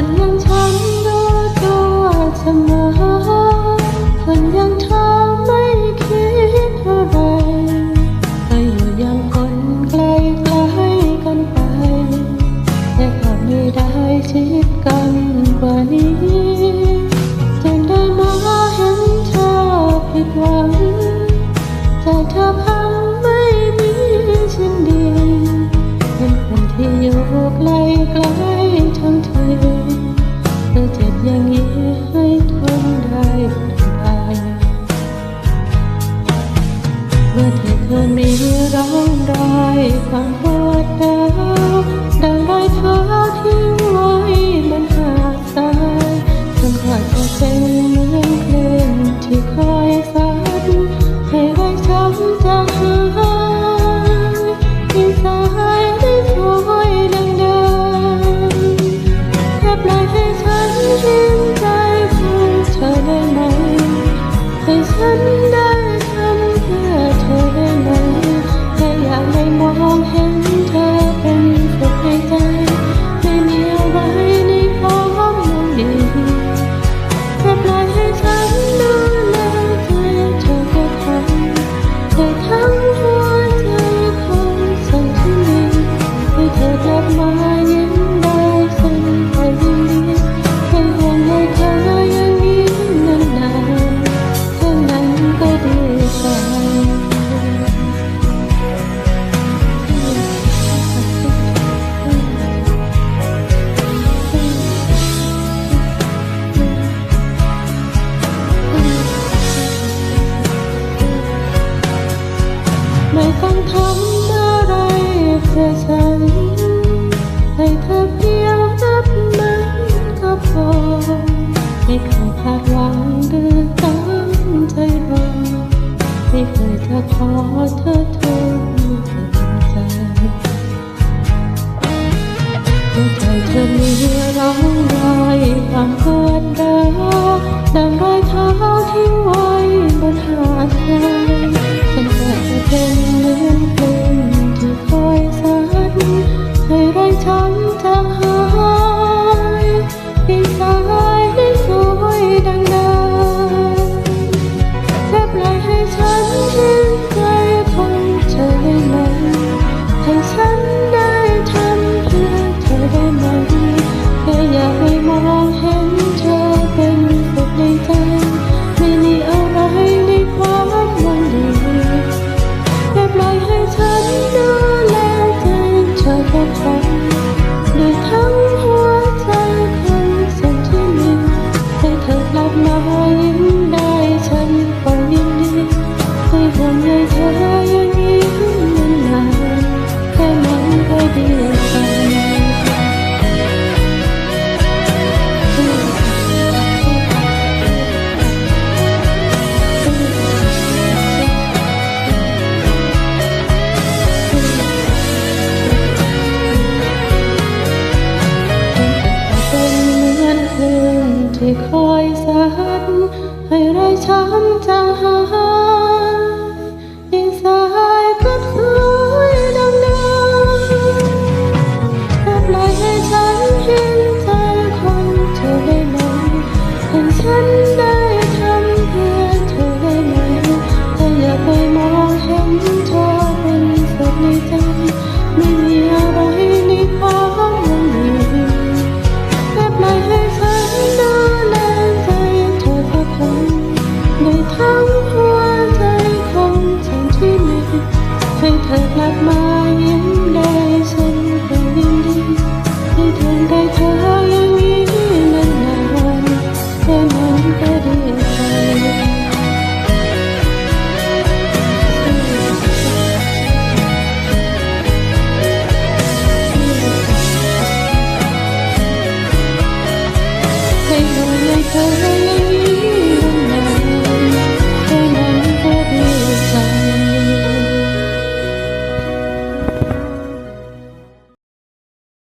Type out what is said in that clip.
คนยังฉันดูตัวเสมอคนยังเธ เธอไม่ร่องรอยความปวดร้าดังได้เธอที่ว่า ขอเธอทุกใจหัวใจเธอมีร้องรอยความเคย